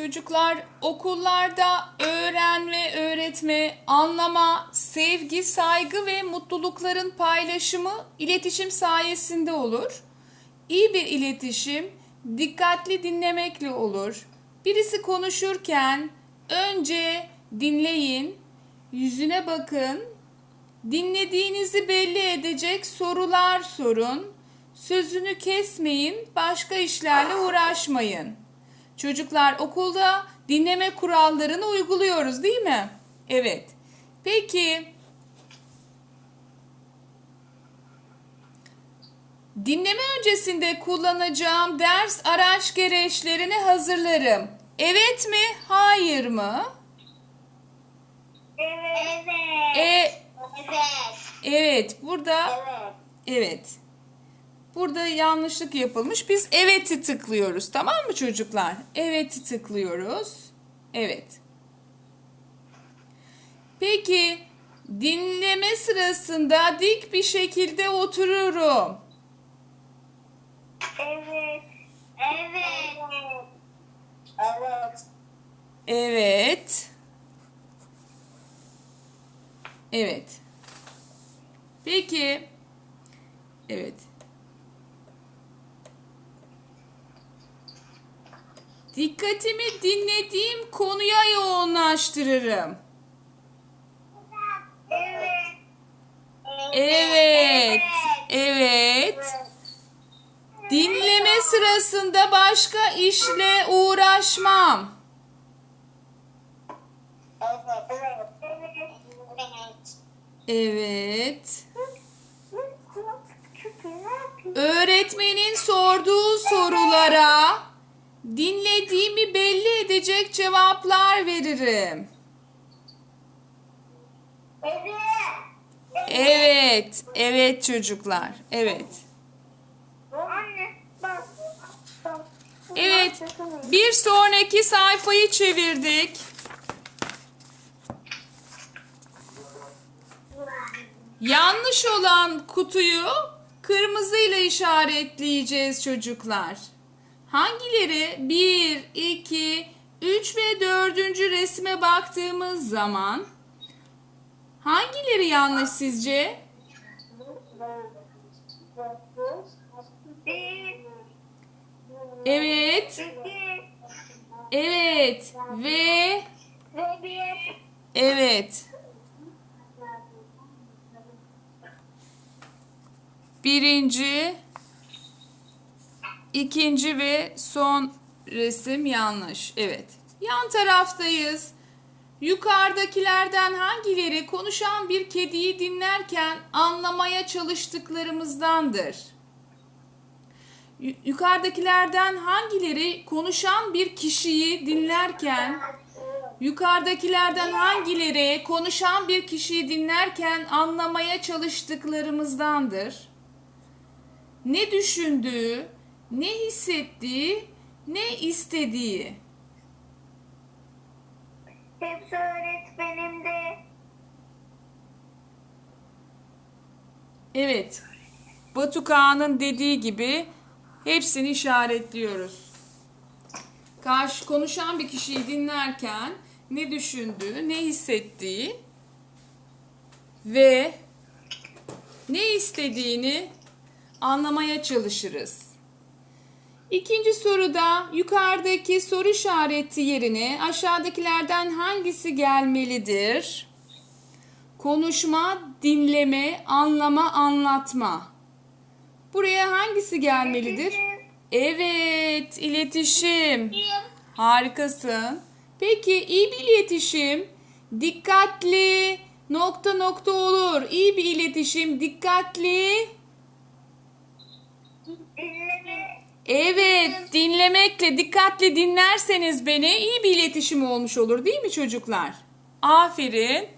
Çocuklar okullarda öğrenme, öğretme, anlama, sevgi, saygı ve mutlulukların paylaşımı iletişim sayesinde olur. İyi bir iletişim dikkatli dinlemekle olur. Birisi konuşurken önce dinleyin, yüzüne bakın, dinlediğinizi belli edecek sorular sorun, sözünü kesmeyin, başka işlerle uğraşmayın. Çocuklar okulda dinleme kurallarını uyguluyoruz değil mi? Evet. Peki dinleme öncesinde kullanacağım ders araç gereçlerini hazırlarım. Evet mi? Hayır mı? Evet. E Evet. evet burada Evet. evet. Burada yanlışlık yapılmış. Biz evet'i tıklıyoruz. Tamam mı çocuklar? Evet'i tıklıyoruz. Evet. Peki dinleme sırasında dik bir şekilde otururum. Evet. Evet. Evet. Evet. Evet. Peki. Evet. Dikkatimi dinlediğim konuya yoğunlaştırırım. Evet. Evet. Dinleme sırasında başka işle uğraşmam. Evet. Öğretmenin sorduğu sorulara dinlediğimi belli edecek cevaplar veririm. Evet, evet çocuklar. Evet. Evet. Bir sonraki sayfayı çevirdik. Yanlış olan kutuyu kırmızıyla işaretleyeceğiz çocuklar. Hangileri 1, 2, 3 ve 4. resme baktığımız zaman hangileri yanlış sizce? Evet, evet ve evet. Birinci, ikinci ve son resim yanlış. Evet. Yan taraftayız. Yukarıdakilerden hangileri konuşan bir kediyi dinlerken anlamaya çalıştıklarımızdandır? Yu- Yukarıdakilerden hangileri konuşan bir kişiyi dinlerken Yukarıdakilerden hangileri konuşan bir kişiyi dinlerken anlamaya çalıştıklarımızdandır? Ne düşündüğü, ne hissettiği, ne istediği. Hepsi öğretmenimde. Evet. Batu Kağan'ın dediği gibi hepsini işaretliyoruz. Karşı konuşan bir kişiyi dinlerken ne düşündüğü, ne hissettiği ve ne istediğini anlamaya çalışırız. İkinci soruda yukarıdaki soru işareti yerine aşağıdakilerden hangisi gelmelidir? Konuşma, dinleme, anlama, anlatma. Buraya hangisi gelmelidir? Evet, iletişim. Harikasın. Peki iyi bir iletişim dikkatli nokta nokta olur. İyi bir iletişim dikkatli. Evet, dinlemekle dikkatli dinlerseniz beni iyi bir iletişim olmuş olur değil mi çocuklar? Aferin.